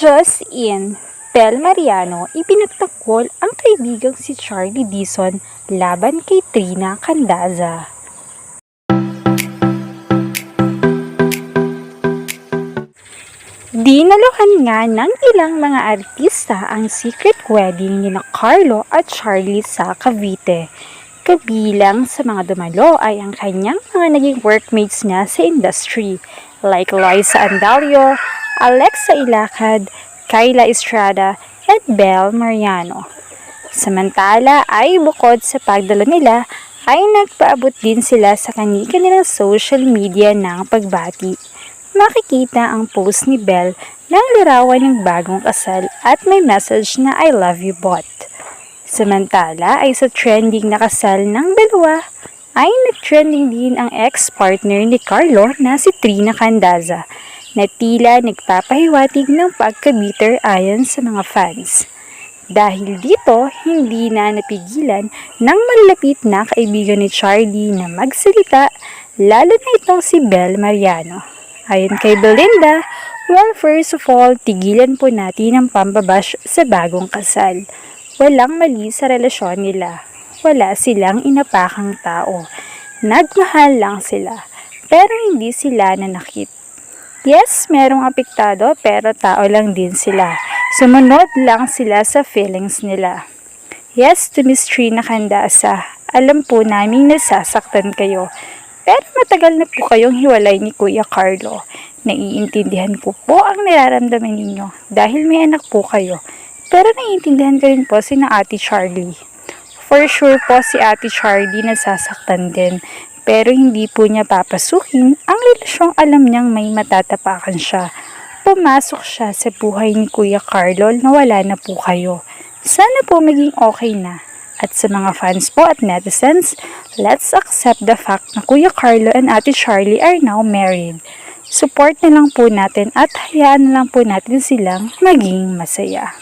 Just in, Bel Mariano ipinagtakwol ang kaibigang si Charlie Dizon laban kay Trina Candaza. Dinaluhan nga ng ilang mga artista ang secret wedding ni na Carlo at Charlie sa Cavite. Kabilang sa mga dumalo ay ang kanyang mga naging workmates niya sa industry like Loisa Andalio, Alexa Ilacad, Kyla Estrada, at Bel Mariano. Samantala ay bukod sa pagdalo nila ay nagpaabot din sila sa kanilang social media ng pagbati. Makikita ang post ni Belle ng larawan ng bagong kasal at may message na I love you bot. Samantala ay sa trending na kasal ng dalawa ay nag-trending din ang ex-partner ni Carlo na si Trina Candaza na tila nagpapahiwatig ng pagka-bitter ayon sa mga fans. Dahil dito, hindi na napigilan ng malapit na kaibigan ni Charlie na magsalita, lalo na itong si Belle Mariano. Ayon kay Belinda, well, first of all, tigilan po natin ang pambabash sa bagong kasal. Walang mali sa relasyon nila. Wala silang inapakang tao. Nagmahal lang sila. Pero hindi sila nanakit. Yes, merong apektado pero tao lang din sila. Sumunod lang sila sa feelings nila. Yes, to Miss Trina Candasa, alam po namin nasasaktan kayo. Pero matagal na po kayong hiwalay ni Kuya Carlo. Naiintindihan ko po ang nararamdaman ninyo dahil may anak po kayo. Pero naiintindihan ko rin po si na Ate Charlie. For sure po si Ate Charlie nasasaktan din. Pero hindi po niya papasukin ang relasyong alam niyang may matatapakan siya. Pumasok siya sa buhay ni Kuya Carlo na wala na po kayo. Sana po maging okay na. At sa mga fans po at netizens, let's accept the fact na Kuya Carlo and Ate Charlie are now married. Support na lang po natin at hayaan na lang po natin silang maging masaya.